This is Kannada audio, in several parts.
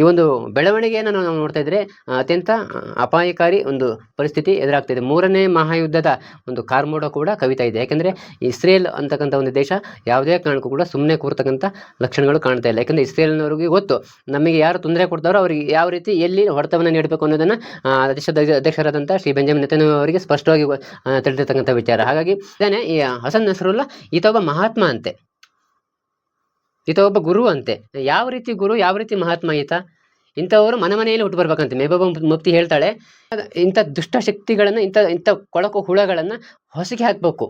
ಈ ಒಂದು ಬೆಳವಣಿಗೆಯನ್ನು ನಾವು ನೋಡ್ತಾ ಇದ್ರೆ ಅತ್ಯಂತ ಅಪಾಯಕಾರಿ ಒಂದು ಪರಿಸ್ಥಿತಿ ಎದುರಾಗ್ತಿದೆ ಮೂರನೇ ಮಹಾಯುದ್ಧದ ಒಂದು ಕಾರ್ಮೋಡ ಕೂಡ ಕವಿತಾ ಇದೆ. ಯಾಕಂದರೆ, ಇಸ್ರೇಲ್ ಅಂತಕ್ಕಂಥ ಒಂದು ದೇಶ ಯಾವುದೇ ಕಾರಣಕ್ಕೂ ಕೂಡ ಸುಮ್ಮನೆ ಕೂರ್ತಕ್ಕಂಥ ಲಕ್ಷಣಗಳು ಕಾಣ್ತಾ ಇಲ್ಲ. ಯಾಕಂದರೆ, ಇಸ್ರೇಲ್ನವ್ರಿಗೆ ಗೊತ್ತು, ನಮಗೆ ಯಾರು ತೊಂದರೆ ಕೊಡ್ತಾರೋ ಅವರಿಗೆ ಯಾವ ರೀತಿ ಎಲ್ಲಿ ಹೊಡೆತವನ್ನು ನೀಡಬೇಕು ಅನ್ನೋದನ್ನು ದೇಶದ ಅಧ್ಯಕ್ಷರಾದಂಥ ಶ್ರೀ ಬೆಂಜಮಿನ್ ನೆತನ್ಯಾಹು ಅವರಿಗೆ ಸ್ಪಷ್ಟವಾಗಿ ತಿಳಿದಿರ್ತಕ್ಕಂಥ ವಿಚಾರ. ಹಾಗಾಗಿ ಈ ಹಸನ್ ನಸರುಲ್ಲ ಈತ ಒಬ್ಬ ಮಹಾತ್ಮ ಅಂತೆ. ಈತ ಒಬ್ಬ ಗುರು ಅಂತೆ. ಯಾವ ರೀತಿ ಗುರು, ಯಾವ ರೀತಿ ಮಹಾತ್ಮ ಈತ? ಇಂಥವರು ಮನೆ ಮನೆಯಲ್ಲಿ ಹುಟ್ಟು ಬರ್ಬೇಕಂತೆ. ಮೇಬಾಬ ಮುಫ್ತಿ ಹೇಳ್ತಾಳೆ, ಇಂಥ ದುಷ್ಟ ಶಕ್ತಿಗಳನ್ನು, ಇಂಥ ಇಂಥ ಕೊಳಕು ಹುಳಗಳನ್ನು ಹೊಸಗೆ ಹಾಕಬೇಕು.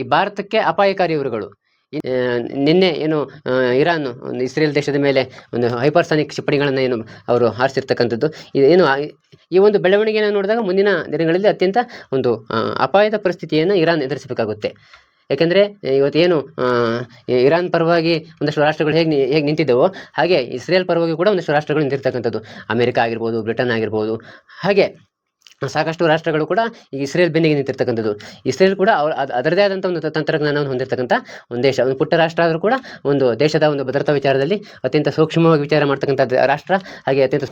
ಈ ಭಾರತಕ್ಕೆ ಅಪಾಯಕಾರಿ ಇವರುಗಳು. ನಿನ್ನೆ ಏನು ಇರಾನ್ ಒಂದು ಇಸ್ರೇಲ್ ದೇಶದ ಮೇಲೆ ಒಂದು ಹೈಪರ್ಸಾನಿಕ್ ಕ್ಷಿಪಣಿಗಳನ್ನು ಏನು ಅವರು ಹಾರಿಸಿರ್ತಕ್ಕಂಥದ್ದು. ಏನು ಈ ಒಂದು ಬೆಳವಣಿಗೆಯನ್ನು ನೋಡಿದಾಗ ಮುಂದಿನ ದಿನಗಳಲ್ಲಿ ಅತ್ಯಂತ ಒಂದು ಅಪಾಯದ ಪರಿಸ್ಥಿತಿಯನ್ನು ಇರಾನ್ ಎದುರಿಸಬೇಕಾಗುತ್ತೆ. ಯಾಕೆಂದರೆ ಇವತ್ತೇನು ಇರಾನ್ ಪರವಾಗಿ ಒಂದಷ್ಟು ರಾಷ್ಟ್ರಗಳು ಹೇಗೆ ಹೇಗೆ ನಿಂತಿದ್ದವು, ಹಾಗೆ ಇಸ್ರೇಲ್ ಪರವಾಗಿ ಕೂಡ ಒಂದಷ್ಟು ರಾಷ್ಟ್ರಗಳು ನಿಂತಿರ್ತಕ್ಕಂಥದ್ದು. ಅಮೆರಿಕ ಆಗಿರ್ಬೋದು, ಬ್ರಿಟನ್ ಆಗಿರ್ಬೋದು. ಹಾಗೆ, ಸಾಕಷ್ಟು ರಾಷ್ಟ್ರಗಳು ಕೂಡ ಈ ಇಸ್ರೇಲ್ ಬೆನ್ನಿಗೆ ನಿಂತಿರ್ತಕ್ಕಂಥದ್ದು. ಇಸ್ರೇಲ್ ಕೂಡ ಅವ್ರು, ಅದ್- ಅದರದೇ ಆದಂಥ ಒಂದು ತಂತ್ರಜ್ಞಾನವನ್ನು ಹೊಂದಿರತಕ್ಕಂಥ ಒಂದು ದೇಶ, ಒಂದು ಪುಟ್ಟ ರಾಷ್ಟ್ರ ಆದರೂ ಕೂಡ ಒಂದು ದೇಶದ ಒಂದು ಭದ್ರತಾ ವಿಚಾರದಲ್ಲಿ ಅತ್ಯಂತ ಸೂಕ್ಷ್ಮವಾಗಿ ವಿಚಾರ ಮಾಡ್ತಕ್ಕಂಥ ರಾಷ್ಟ್ರ. ಹಾಗೆ ಅತ್ಯಂತ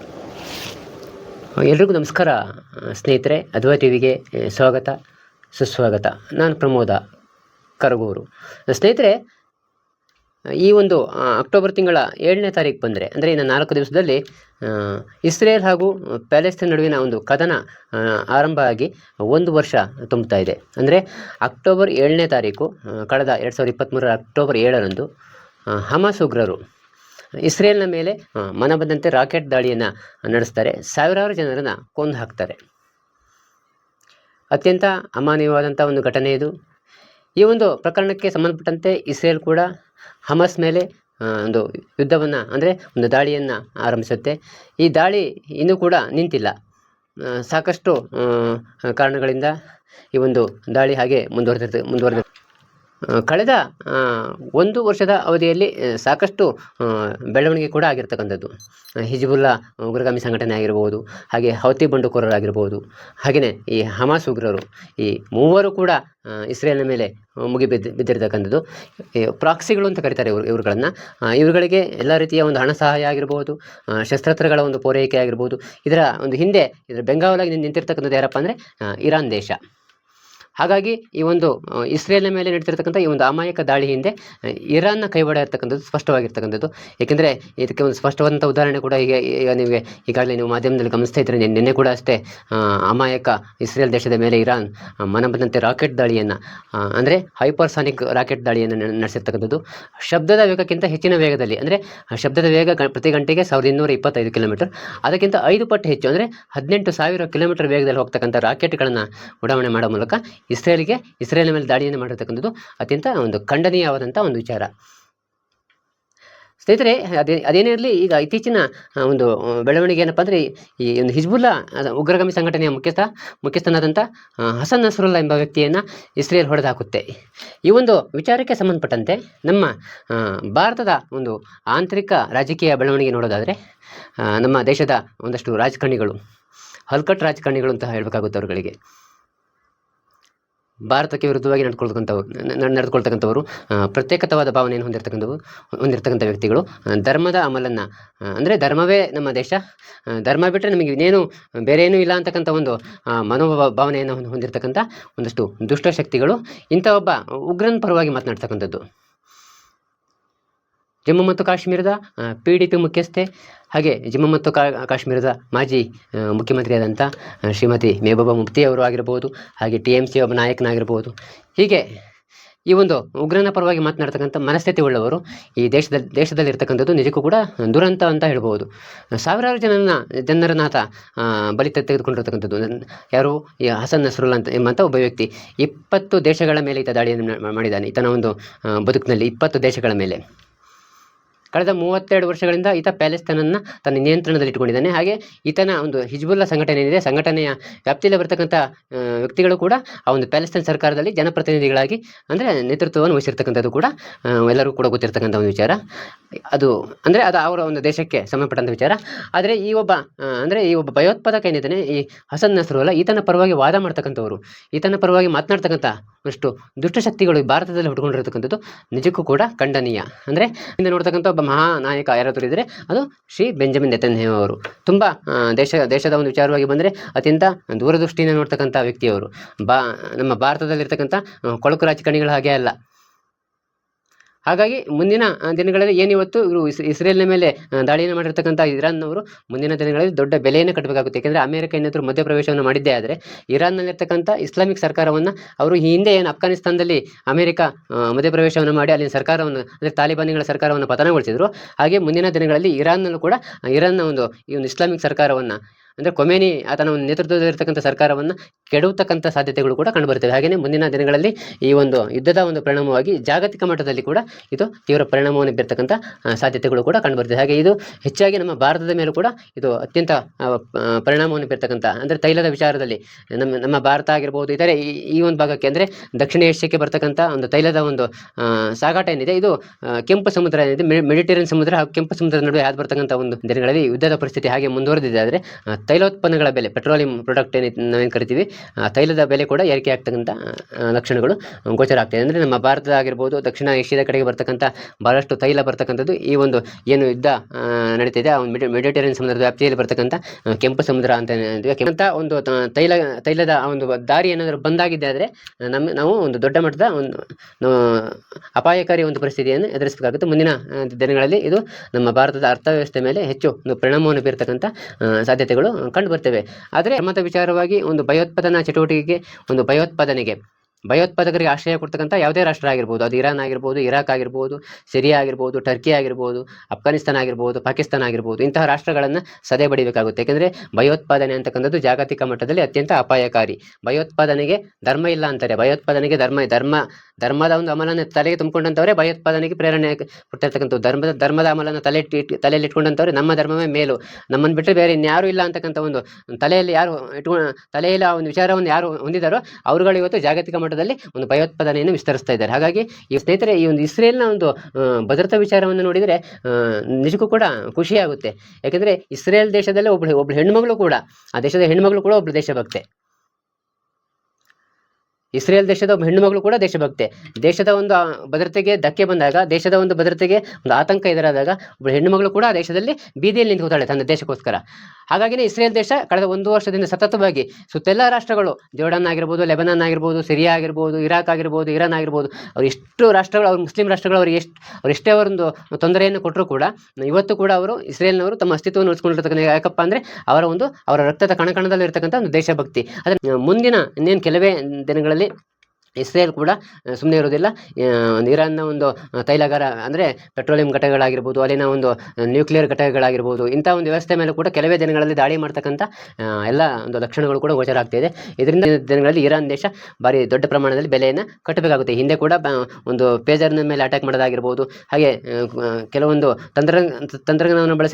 ಎಲ್ರಿಗೂ ನಮಸ್ಕಾರ, ಸ್ನೇಹಿತರೆ. ಅದ್ವಾ ಟಿವಿಗೆ ಸ್ವಾಗತ, ಸುಸ್ವಾಗತ. ನಾನು ಪ್ರಮೋದ. ಕರಗೂರು. ಸ್ನೇಹಿತರೆ, ಈ ಒಂದು ಅಕ್ಟೋಬರ್ ತಿಂಗಳ ಏಳನೇ ತಾರೀಕು ಬಂದರೆ, ಅಂದರೆ ಇನ್ನು ನಾಲ್ಕು ದಿವಸದಲ್ಲಿ ಇಸ್ರೇಲ್ ಹಾಗೂ ಪ್ಯಾಲೆಸ್ತೀನ್ ನಡುವಿನ ಒಂದು ಕದನ ಆರಂಭ ಆಗಿ ಒಂದು ವರ್ಷ ತುಂಬುತ್ತಾ ಇದೆ. ಅಂದರೆ ಅಕ್ಟೋಬರ್ ಏಳನೇ ತಾರೀಕು ಕಳೆದ ಎರಡು ಸಾವಿರದ ಇಪ್ಪತ್ತ್ಮೂರರ ಅಕ್ಟೋಬರ್ ಏಳರಂದು ಹಮಾಸ್ ಉಗ್ರರು ಇಸ್ರೇಲ್ನ ಮೇಲೆ ಮನ ಮನಬಂದಂತೆ ರಾಕೆಟ್ ದಾಳಿಯನ್ನು ನಡೆಸ್ತಾರೆ. ಸಾವಿರಾರು ಜನರನ್ನು ಕೊಂದು ಹಾಕ್ತಾರೆ. ಅತ್ಯಂತ ಅಮಾನ್ಯವಾದಂಥ ಒಂದು ಘಟನೆ ಇದು. ಈ ಒಂದು ಪ್ರಕರಣಕ್ಕೆ ಸಂಬಂಧಪಟ್ಟಂತೆ ಇಸ್ರೇಲ್ ಕೂಡ ಹಮಸ್ ಮೇಲೆ ಒಂದು ಯುದ್ಧವನ್ನು, ಅಂದರೆ ಒಂದು ದಾಳಿಯನ್ನು ಆರಂಭಿಸುತ್ತೆ. ಈ ದಾಳಿ ಇನ್ನೂ ಕೂಡ ನಿಂತಿಲ್ಲ. ಸಾಕಷ್ಟು ಕಾರಣಗಳಿಂದ ಈ ಒಂದು ದಾಳಿ ಹಾಗೆ ಮುಂದುವರೆದಿರ್ತ ಮುಂದುವರೆದ ಕಳೆದ ಒಂದು ವರ್ಷದ ಅವಧಿಯಲ್ಲಿ ಸಾಕಷ್ಟು ಬೆಳವಣಿಗೆ ಕೂಡ ಆಗಿರ್ತಕ್ಕಂಥದ್ದು. ಹಿಜ್ಬುಲ್ಲಾ ಉಗ್ರಗಾಮಿ ಸಂಘಟನೆ ಆಗಿರ್ಬೋದು, ಹಾಗೆ ಹೌತಿ ಬಂಡುಕೋರರಾಗಿರ್ಬೋದು ಹಾಗೆಯೇ ಈ ಹಮಾಸ್ ಉಗ್ರರು, ಈ ಮೂವರು ಕೂಡ ಇಸ್ರೇಲ್ನ ಮೇಲೆ ಮುಗಿ ಬಿದ್ದು, ಬಿದ್ದಿರ್ತಕ್ಕಂಥದ್ದು. ಪ್ರಾಕ್ಸಿಗಳು ಅಂತ ಕರೀತಾರೆ ಇವರು, ಇವ್ರುಗಳನ್ನು. ಇವುಗಳಿಗೆ ಎಲ್ಲ ರೀತಿಯ ಒಂದು ಹಣ ಸಹಾಯ ಆಗಿರ್ಬೋದು ಶಸ್ತ್ರಾಸ್ತ್ರಗಳ ಒಂದು ಪೂರೈಕೆ ಆಗಿರ್ಬೋದು. ಇದರ ಒಂದು ಹಿಂದೆ, ಇದರ ಬೆಂಗಾವಲಾಗಿ ನಿಂತ್- ನಿಂತಿರ್ತಕ್ಕಂಥದ್ದು ಯಾರಪ್ಪ ಅಂದರೆ ಇರಾನ್ ದೇಶ. ಹಾಗಾಗಿ ಈ ಒಂದು ಇಸ್ರೇಲ್ನ ಮೇಲೆ ನಡೀತಿರ್ತಕ್ಕಂಥ ಈ ಒಂದು ಅಮಾಯಕ ದಾಳಿ ಹಿಂದೆ ಇರಾನ್ನ ಕೈವಾಡ ಇರ್ತಕ್ಕಂಥದ್ದು ಸ್ಪಷ್ಟವಾಗಿರ್ತಕ್ಕಂಥದ್ದು. ಏಕೆಂದರೆ ಇದಕ್ಕೆ ಒಂದು ಸ್ಪಷ್ಟವಾದಂಥ ಉದಾಹರಣೆ ಕೂಡ ಈಗ ಈಗ ನಿಮಗೆ ಈಗಾಗಲೇ ನೀವು ಮಾಧ್ಯಮದಲ್ಲಿ ಗಮನಿಸ್ತಾ ಇದ್ದರೆ ನಿನ್ನೆ ಕೂಡ ಅಷ್ಟೇ ಅಮಾಯಕ ಇಸ್ರೇಲ್ ದೇಶದ ಮೇಲೆ ಇರಾನ್ ಮನ ಮನಬಂದಂತೆ ರಾಕೆಟ್ ದಾಳಿಯನ್ನು ಅಂದರೆ ಹೈಪರ್ಸಾನಿಕ್ ರಾಕೆಟ್ ದಾಳಿಯನ್ನು ನಡೆಸಿರ್ತಕ್ಕಂಥದ್ದು. ಶಬ್ದದ ವೇಗಕ್ಕಿಂತ ಹೆಚ್ಚಿನ ವೇಗದಲ್ಲಿ, ಅಂದರೆ ಶಬ್ದದ ವೇಗ ಪ್ರತಿ ಗಂಟೆಗೆ ಸಾವಿರದ ಇನ್ನೂರ ಇಪ್ಪತ್ತೈದು ಕಿಲೋಮೀಟರ್. ಅದಕ್ಕಿಂತ ಐದು ಪಟ್ಟು ಹೆಚ್ಚು, ಅಂದರೆ ಹದಿನೆಂಟು ಸಾವಿರ ಕಿಲೋಮೀಟರ್ ವೇಗದಲ್ಲಿ ಹೋಗ್ತಕ್ಕಂಥ ರಾಕೆಟ್ಗಳನ್ನು ಉಡಾವಣೆ ಮಾಡೋ ಮೂಲಕ ಇಸ್ರೇಲ್ಗೆ ಇಸ್ರೇಲ್ ಮೇಲೆ ದಾಳಿಯನ್ನು ಮಾಡಿರ್ತಕ್ಕಂಥದ್ದು ಅತ್ಯಂತ ಒಂದು ಖಂಡನೀಯವಾದಂಥ ಒಂದು ವಿಚಾರ. ಸ್ನೇಹಿತರೆ, ಅದೇ, ಅದೇನೇ ಇರಲಿ, ಈಗ ಇತ್ತೀಚಿನ ಒಂದು ಬೆಳವಣಿಗೆ ಏನಪ್ಪ ಅಂದರೆ, ಈ ಒಂದು ಹಿಜ್ಬುಲ್ಲಾ ಉಗ್ರಗಾಮಿ ಸಂಘಟನೆಯ ಮುಖ್ಯಸ್ಥ, ಮುಖ್ಯಸ್ಥನಾದಂಥ ಹಸನ್ ನಸರುಲ್ಲಾ ಎಂಬ ವ್ಯಕ್ತಿಯನ್ನು ಇಸ್ರೇಲ್ ಹೊಡೆದು ಹಾಕುತ್ತೆ ಈ ಒಂದು ವಿಚಾರಕ್ಕೆ ಸಂಬಂಧಪಟ್ಟಂತೆ ನಮ್ಮ ಭಾರತದ ಒಂದು ಆಂತರಿಕ ರಾಜಕೀಯ ಬೆಳವಣಿಗೆ ನೋಡೋದಾದರೆ ನಮ್ಮ ದೇಶದ ಒಂದಷ್ಟು ರಾಜಕಾರಣಿಗಳು, ಹಲ್ಕಟ್ ರಾಜಕಾರಣಿಗಳು ಅಂತ ಹೇಳಬೇಕಾಗುತ್ತೆ ಅವರುಗಳಿಗೆ. ಭಾರತಕ್ಕೆ ವಿರುದ್ಧವಾಗಿ ನಡ್ಕೊಳ್ತಕ್ಕಂಥವ್ರು ನ- ನಡೆದುಕೊಳ್ತಕ್ಕಂಥವರು ಪ್ರತ್ಯೇಕತವಾದ ಭಾವನೆಯನ್ನು ಹೊಂದಿರತಕ್ಕಂಥವು, ಹೊಂದಿರತಕ್ಕಂಥ ವ್ಯಕ್ತಿಗಳು. ಧರ್ಮದ ಅಮಲನ್ನು ಅಂದರೆ ಧರ್ಮವೇ ನಮ್ಮ ದೇಶ. ಧರ್ಮ ಬಿಟ್ಟರೆ ನಮಗೆ ಇನ್ನೇನು ಬೇರೆ ಏನೂ ಇಲ್ಲ ಅಂತಕ್ಕಂಥ ಒಂದು ಮನೋಭಾವ, ಭಾವನೆಯನ್ನು ಹೊಂದ್- ಹೊಂದಿರತಕ್ಕಂಥ ಒಂದಷ್ಟು ದುಷ್ಟ ಶಕ್ತಿಗಳು ಇಂಥ ಒಬ್ಬ ಉಗ್ರನ ಪರವಾಗಿ ಮಾತನಾಡ್ತಕ್ಕಂಥದ್ದು. ಜಮ್ಮು ಮತ್ತು ಕಾಶ್ಮೀರದ ಪಿ ಡಿ ಪಿ ಮುಖ್ಯಸ್ಥೆ ಹಾಗೆ ಜಮ್ಮು ಮತ್ತು ಕಾಶ್ಮೀರದ ಮಾಜಿ ಮುಖ್ಯಮಂತ್ರಿಯಾದಂಥ ಶ್ರೀಮತಿ ಮೆಹಬೂಬಾ ಮುಫ್ತಿ ಅವರು ಆಗಿರ್ಬೋದು, ಹಾಗೆ ಟಿ ಎಂ ಸಿ ಒಬ್ಬ ನಾಯಕನಾಗಿರ್ಬೋದು. ಹೀಗೆ ಈ ಒಂದು ಉಗ್ರನ ಪರವಾಗಿ ಮಾತನಾಡ್ತಕ್ಕಂಥ ಮನಸ್ಥಿತಿ ಉಳ್ಳವರು ಈ ದೇಶದಲ್ಲಿ ದೇಶದಲ್ಲಿರ್ತಕ್ಕಂಥದ್ದು ನಿಜಕ್ಕೂ ಕೂಡ ದುರಂತ ಅಂತ ಹೇಳ್ಬೋದು. ಸಾವಿರಾರು ಜನರನ್ನ ಜನರನ್ನಾತ ಬಲಿ ತೆಗೆದುಕೊಂಡಿರ್ತಕ್ಕಂಥದ್ದು. ಯಾರು? ಈ ಹಸನ್ ನಸರುಲ್ ಅಂತ ಎಂಬಂಥ ಒಬ್ಬ ವ್ಯಕ್ತಿ ಇಪ್ಪತ್ತು ದೇಶಗಳ ಮೇಲೆ ಈತ ದಾಳಿಯನ್ನು ಮಾಡಿದ್ದಾನೆ. ಈತನ ಒಂದು ಬದುಕಿನಲ್ಲಿ ಇಪ್ಪತ್ತು ದೇಶಗಳ ಮೇಲೆ. ಕಳೆದ ಮೂವತ್ತೆರಡು ವರ್ಷಗಳಿಂದ ಈತ ಪ್ಯಾಲೆಸ್ತನನ್ನು ತನ್ನ ನಿಯಂತ್ರಣದಲ್ಲಿ ಇಟ್ಟುಕೊಂಡಿದ್ದಾನೆ. ಹಾಗೆ ಈತನ ಒಂದು ಹಿಜ್ಬುಲ್ಲಾ ಸಂಘಟನೆ ಏನಿದೆ, ಸಂಘಟನೆಯ ವ್ಯಾಪ್ತಿಯಲ್ಲಿ ಬರ್ತಕ್ಕಂಥ ವ್ಯಕ್ತಿಗಳು ಕೂಡ ಆ ಒಂದು ಪ್ಯಾಲೆಸ್ತೈನ್ ಸರ್ಕಾರದಲ್ಲಿ ಜನಪ್ರತಿನಿಧಿಗಳಾಗಿ, ಅಂದರೆ ನೇತೃತ್ವವನ್ನು ವಹಿಸಿರ್ತಕ್ಕಂಥದ್ದು ಕೂಡ ಎಲ್ಲರೂ ಕೂಡ ಗೊತ್ತಿರ್ತಕ್ಕಂಥ ಒಂದು ವಿಚಾರ. ಅದು, ಅಂದರೆ ಅದು ಅವರ ಒಂದು ದೇಶಕ್ಕೆ ಸಂಬಂಧಪಟ್ಟಂಥ ವಿಚಾರ. ಆದರೆ ಈ ಒಬ್ಬ ಅಂದರೆ ಈ ಒಬ್ಬ ಭಯೋತ್ಪಾದಕ ಏನಿದ್ದಾನೆ, ಈ ಹಸನ್ ನಸ್ರುಲ್ಲ ಈತನ ಪರವಾಗಿ ವಾದ ಮಾಡ್ತಕ್ಕಂಥವರು, ಈತನ ಪರವಾಗಿ ಮಾತನಾಡ್ತಕ್ಕಂಥ ಅಷ್ಟು ದುಷ್ಟಶಕ್ತಿಗಳು ಭಾರತದಲ್ಲಿ ಹುಟ್ಕೊಂಡಿರ್ತಕ್ಕಂಥದ್ದು ನಿಜಕ್ಕೂ ಕೂಡ ಖಂಡನೀಯ. ಅಂದರೆ ಇಂದ ನೋಡ್ತಕ್ಕಂಥ ಒಬ್ಬ ಮಹಾನಾಯಕ ಯಾರಾದರೂ ಇದ್ದರೆ ಅದು ಶ್ರೀ ಬೆಂಜಮಿನ್ ನೆತನ್ಯಾಹು ಅವರು. ತುಂಬ ದೇಶ, ದೇಶದ ಒಂದು ವಿಚಾರವಾಗಿ ಬಂದರೆ ಅತ್ಯಂತ ದೂರದೃಷ್ಟಿಯಿಂದ ನೋಡ್ತಕ್ಕಂಥ ವ್ಯಕ್ತಿಯವರು. ಬಾ, ನಮ್ಮ ಭಾರತದಲ್ಲಿರ್ತಕ್ಕಂಥ ಕೊಳಕು ರಾಜಕಾರಣಿಗಳ ಹಾಗೆ ಅಲ್ಲ. ಹಾಗಾಗಿ ಮುಂದಿನ ದಿನಗಳಲ್ಲಿ ಏನಿವತ್ತು ಇವರು ಇಸ್, ಇಸ್ರೇಲ್ನ ಮೇಲೆ ದಾಳಿಯನ್ನು ಮಾಡಿರ್ತಕ್ಕಂಥ ಇರಾನ್ನವರು ಮುಂದಿನ ದಿನಗಳಲ್ಲಿ ದೊಡ್ಡ ಬೆಲೆಯನ್ನು ಕಟ್ಟಬೇಕಾಗುತ್ತೆ. ಯಾಕೆಂದರೆ ಅಮೆರಿಕ ಏನಾದರೂ ಮಧ್ಯಪ್ರವೇಶವನ್ನು ಮಾಡಿದ್ದೇ ಆದರೆ ಇರಾನ್ನಲ್ಲಿರ್ತಕ್ಕಂಥ ಇಸ್ಲಾಮಿಕ್ ಸರ್ಕಾರವನ್ನು ಅವರು ಈ ಹಿಂದೆ ಏನು ಅಫ್ಘಾನಿಸ್ತಾನದಲ್ಲಿ ಅಮೆರಿಕ ಮಧ್ಯಪ್ರವೇಶವನ್ನು ಮಾಡಿ ಅಲ್ಲಿನ ಸರ್ಕಾರವನ್ನು, ಅಂದರೆ ತಾಲಿಬಾನಿಗಳ ಸರ್ಕಾರವನ್ನು ಪತನಗೊಳಿಸಿದ್ರು. ಹಾಗೆ ಮುಂದಿನ ದಿನಗಳಲ್ಲಿ ಇರಾನ್ನಲ್ಲೂ ಕೂಡ ಇರಾನ್ನ ಒಂದು ಈ ಒಂದು ಇಸ್ಲಾಮಿಕ್ ಸರ್ಕಾರವನ್ನು ಅಂದರೆ ಕೊಮೇನಿ ಆತನ ಒಂದು ನೇತೃತ್ವದಲ್ಲಿರ್ತಕ್ಕಂಥ ಸರ್ಕಾರವನ್ನು ಕೆಡವತಕ್ಕಂಥ ಸಾಧ್ಯತೆಗಳು ಕೂಡ ಕಂಡುಬರ್ತವೆ ಹಾಗೆಯೇ ಮುಂದಿನ ದಿನಗಳಲ್ಲಿ ಈ ಒಂದು ಯುದ್ಧದ ಒಂದು ಪರಿಣಾಮವಾಗಿ ಜಾಗತಿಕ ಮಟ್ಟದಲ್ಲಿ ಕೂಡ ಇದು ತೀವ್ರ ಪರಿಣಾಮವನ್ನು ಬೀರ್ತಕ್ಕಂಥ ಸಾಧ್ಯತೆಗಳು ಕೂಡ ಕಂಡುಬರ್ತದೆ ಹಾಗೆ ಇದು ಹೆಚ್ಚಾಗಿ ನಮ್ಮ ಭಾರತದ ಮೇಲೂ ಕೂಡ ಇದು ಅತ್ಯಂತ ಪರಿಣಾಮವನ್ನು ಬೀರ್ತಕ್ಕಂಥ, ಅಂದರೆ ತೈಲದ ವಿಚಾರದಲ್ಲಿ ನಮ್ಮ ನಮ್ಮ ಭಾರತ ಆಗಿರ್ಬೋದು, ಇತರೆ ಈ ಒಂದು ಭಾಗಕ್ಕೆ ಅಂದರೆ ದಕ್ಷಿಣ ಏಷ್ಯಾಕ್ಕೆ ಬರ್ತಕ್ಕಂಥ ಒಂದು ತೈಲದ ಒಂದು ಸಾಗಾಟ ಏನಿದೆ, ಇದು ಕೆಂಪು ಸಮುದ್ರ ಏನಿದೆ ಮೆಡಿಟೇರಿಯನ್ ಸಮುದ್ರ ಹಾಗೂ ಕೆಂಪು ಸಮುದ್ರದ ನಡುವೆ ಯಾವ್ದು ಬರ್ತಕ್ಕಂಥ ಒಂದು ದಿನಗಳಲ್ಲಿ ಯುದ್ಧದ ಪರಿಸ್ಥಿತಿ ಹಾಗೆ ಮುಂದುವರೆದಿದೆ. ಆದರೆ ತೈಲೋತ್ಪನ್ನಗಳ ಬೆಲೆ, ಪೆಟ್ರೋಲಿಯಂ ಪ್ರಾಡಕ್ಟ್ ಏನೈತೆ ನಾವೇನು ಕರಿತೀವಿ ತೈಲದ ಬೆಲೆ ಕೂಡ ಏರಿಕೆ ಆಗ್ತಕ್ಕಂಥ ಲಕ್ಷಣಗಳು ಗೋಚರ ಆಗ್ತದೆ. ಅಂದರೆ ನಮ್ಮ ಭಾರತ ಆಗಿರ್ಬೋದು, ದಕ್ಷಿಣ ಏಷ್ಯಾದ ಕಡೆಗೆ ಬರ್ತಕ್ಕಂಥ ಭಾಳಷ್ಟು ತೈಲ ಬರ್ತಕ್ಕಂಥದ್ದು ಈ ಒಂದು ಏನು ಯುದ್ಧ ನಡೀತಿದೆ. ಆ ಒಂದು ಮೆಡಿ, ಮೆಡಿಟೇರಿಯನ್ ಸಮುದ್ರದ ವ್ಯಾಪ್ತಿಯಲ್ಲಿ ಬರ್ತಕ್ಕಂಥ ಕೆಂಪು ಸಮುದ್ರ ಅಂತ ಕೆಂಪಂಥ ಕೆಂಪ ಒಂದು ತೈಲ, ತೈಲದ ಒಂದು ದಾರಿ ಏನಾದರೂ ಬಂದಾಗಿದೆ ಆದರೆ ನಮ್ಮ ನಾವು ಒಂದು ದೊಡ್ಡ ಮಟ್ಟದ ಒಂದು ಅಪಾಯಕಾರಿ ಒಂದು ಪರಿಸ್ಥಿತಿಯನ್ನು ಎದುರಿಸಬೇಕಾಗುತ್ತೆ. ಮುಂದಿನ ದಿನಗಳಲ್ಲಿ ಇದು ನಮ್ಮ ಭಾರತದ ಅರ್ಥವ್ಯವಸ್ಥೆ ಮೇಲೆ ಹೆಚ್ಚು ಒಂದು ಪರಿಣಾಮವನ್ನು ಬೀರ್ತಕ್ಕಂಥ ಸಾಧ್ಯತೆಗಳು ಕಂಡು ಬರ್ತೇವೆ ಆದರೆ ಮತ ವಿಚಾರವಾಗಿ ಒಂದು ಭಯೋತ್ಪಾದನಾ ಚಟುವಟಿಕೆಗೆ ಒಂದು ಭಯೋತ್ಪಾದನೆಗೆ ಭಯೋತ್ಪಾದಕರಿಗೆ ಆಶ್ರಯ ಕೊಡ್ತಕ್ಕಂಥ ಯಾವುದೇ ರಾಷ್ಟ್ರ ಆಗಿರ್ಬೋದು. ಅದು ಇರಾನ್ ಆಗಿರ್ಬೋದು, ಇರಾಕ್ ಆಗಿರ್ಬೋದು, ಸಿರಿಯಾ ಆಗಿರ್ಬೋದು, ಟರ್ಕಿ ಆಗಿರ್ಬೋದು, ಅಫ್ಘಾನಿಸ್ತಾನ ಆಗಿರ್ಬೋದು, ಪಾಕಿಸ್ತಾನ ಆಗಿರ್ಬೋದು, ಇಂತಹ ರಾಷ್ಟ್ರಗಳನ್ನು ಸದೆ ಬಡಿಬೇಕಾಗುತ್ತೆ. ಏಕೆಂದರೆ ಭಯೋತ್ಪಾದನೆ ಅಂತಕ್ಕಂಥದ್ದು ಜಾಗತಿಕ ಮಟ್ಟದಲ್ಲಿ ಅತ್ಯಂತ ಅಪಾಯಕಾರಿ. ಭಯೋತ್ಪಾದನೆಗೆ ಧರ್ಮ ಇಲ್ಲ ಅಂತಾರೆ. ಭಯೋತ್ಪಾದನೆಗೆ ಧರ್ಮ ಧರ್ಮ, ಧರ್ಮದ ಒಂದು ಅಮಲನ ತಲೆಗೆ ತುಂಬಿಕೊಂಡಂಥವರೇ ಭಯೋತ್ಪಾದನೆಗೆ ಪ್ರೇರಣೆ ಕೊಟ್ಟಿರ್ತಕ್ಕಂಥ ಧರ್ಮದ ಧರ್ಮದ ಅಮಲನ ತಲೆ ತಲೆಯಲ್ಲಿ ಇಟ್ಕೊಂಡಂಥವ್ರೆ ನಮ್ಮ ಧರ್ಮವೇ ಮೇಲು. ನಮ್ಮನ್ನು ಬಿಟ್ಟರೆ ಬೇರೆ ಇನ್ಯಾರೂ ಇಲ್ಲ ಅಂತಕ್ಕಂಥ ಒಂದು ತಲೆಯಲ್ಲಿ ಯಾರು ಇಟ್ಕೊಂಡು ತಲೆಯಲ್ಲಿ ಆ ಒಂದು ವಿಚಾರವನ್ನು ಯಾರು ಹೊಂದಿದಾರೋ ಅವರುಗಳು ಇವತ್ತು ಜಾಗತಿಕ ಮಟ್ಟದಲ್ಲಿ ಒಂದು ಭಯೋತ್ಪಾದನೆಯನ್ನು ವಿಸ್ತರಿಸ್ತಾ ಇದ್ದಾರೆ. ಹಾಗಾಗಿ ಈ ಸ್ನೇಹಿತರೆ, ಈ ಒಂದು ಇಸ್ರೇಲ್ನ ಒಂದು ಭದ್ರತಾ ವಿಚಾರವನ್ನು ನೋಡಿದರೆ ನಿಜಕ್ಕೂ ಕೂಡ ಖುಷಿಯಾಗುತ್ತೆ. ಯಾಕೆಂದರೆ ಇಸ್ರೇಲ್ ದೇಶದಲ್ಲೇ ಒಬ್ಬಳು ಒಬ್ಬಳು ಹೆಣ್ಮಗಳು ಕೂಡ, ಆ ದೇಶದ ಹೆಣ್ಮಗಳು ಕೂಡ ಒಬ್ಬಳು ದೇಶಭಕ್ತೆ. ಇಸ್ರೇಲ್ ದೇಶದ ಹೆಣ್ಣು ಮಗಳು ಕೂಡ ದೇಶಭಕ್ತೆ. ದೇಶದ ಒಂದು ಭದ್ರತೆಗೆ ಧಕ್ಕೆ ಬಂದಾಗ, ದೇಶದ ಒಂದು ಭದ್ರತೆಗೆ ಒಂದು ಆತಂಕ ಎದುರಾದಾಗ ಒಬ್ಬ ಹೆಣ್ಣುಮಗಳು ಕೂಡ ಆ ದೇಶದಲ್ಲಿ ಬೀದಿಯಲ್ಲಿ ನಿಂತ್ಕೋತಾಳೆ ತನ್ನ ದೇಶಕ್ಕೋಸ್ಕರ. ಹಾಗಾಗಿನೇ ಇಸ್ರೇಲ್ ದೇಶ ಕಳೆದ ಒಂದು ವರ್ಷದಿಂದ ಸತತವಾಗಿ ಸುತ್ತೆಲ್ಲ ರಾಷ್ಟ್ರಗಳು, ಜೋರ್ಡನ್ ಆಗಿರ್ಬೋದು, ಲೆಬನಾನ್ ಆಗಿರ್ಬೋದು, ಸಿರಿಯಾ ಆಗಿರ್ಬೋದು, ಇರಾಕ್ ಆಗಿರ್ಬೋದು, ಇರಾನ್ ಆಗಿರ್ಬೋದು, ಅವ್ರು ಎಷ್ಟು ರಾಷ್ಟ್ರಗಳು, ಅವ್ರು ಮುಸ್ಲಿಂ ರಾಷ್ಟ್ರಗಳು ಅವ್ರಿಗೆ ಎಷ್ಟು, ಅವ್ರು ಎಷ್ಟೇ ಅವರೊಂದು ತೊಂದರೆಯನ್ನು ಕೊಟ್ಟರು ಕೂಡ, ಇವತ್ತು ಕೂಡ ಅವರು ಇಸ್ರೇಲ್ನವರು ತಮ್ಮ ಅಸ್ತಿತ್ವವನ್ನು ಉಳಿಸ್ಕೊಂಡಿರ್ತಕ್ಕಂಥ ಯಾಕಪ್ಪ ಅಂದರೆ ಅವರ ಒಂದು, ಅವರ ರಕ್ತದ ಕಣಕಣದಲ್ಲಿ ಇರ್ತಕ್ಕಂಥ ಒಂದು ದೇಶಭಕ್ತಿ. ಆದರೆ ಮುಂದಿನ ಇನ್ನೇನು ಕೆಲವೇ ದಿನಗಳಲ್ಲಿ ಇಸ್ರೇಲ್ ಕೂಡ ಸುಮ್ಮನೆ ಇರೋದಿಲ್ಲ ಇರಾನ್ನ ಒಂದು ತೈಲಗಾರ ಅಂದರೆ ಪೆಟ್ರೋಲಿಯಂ ಘಟಕಗಳಾಗಿರ್ಬೋದು, ಅಲ್ಲಿನ ಒಂದು ನ್ಯೂಕ್ಲಿಯರ್ ಘಟಕಗಳಾಗಿರ್ಬೋದು, ಇಂಥ ಒಂದು ವ್ಯವಸ್ಥೆ ಮೇಲೆ ಕೂಡ ಕೆಲವೇ ದಿನಗಳಲ್ಲಿ ದಾಳಿ ಮಾಡ್ತಕ್ಕಂಥ ಎಲ್ಲ ಒಂದು ಲಕ್ಷಣಗಳು ಕೂಡ ಗೋಚರ ಇದೆ. ಇದರಿಂದ ದಿನಗಳಲ್ಲಿ ಇರಾನ್ ದೇಶ ಭಾರಿ ದೊಡ್ಡ ಪ್ರಮಾಣದಲ್ಲಿ ಬೆಲೆಯನ್ನು ಕಟ್ಟಬೇಕಾಗುತ್ತೆ. ಹಿಂದೆ ಕೂಡ ಒಂದು ಪೇಜರ್ನ ಮೇಲೆ ಅಟ್ಯಾಕ್ ಮಾಡೋದಾಗಿರ್ಬೋದು. ಹಾಗೆ ಕೆಲವೊಂದು ತಂತ್ರ ತಂತ್ರಜ್ಞಾನವನ್ನು ಬಳಸಿ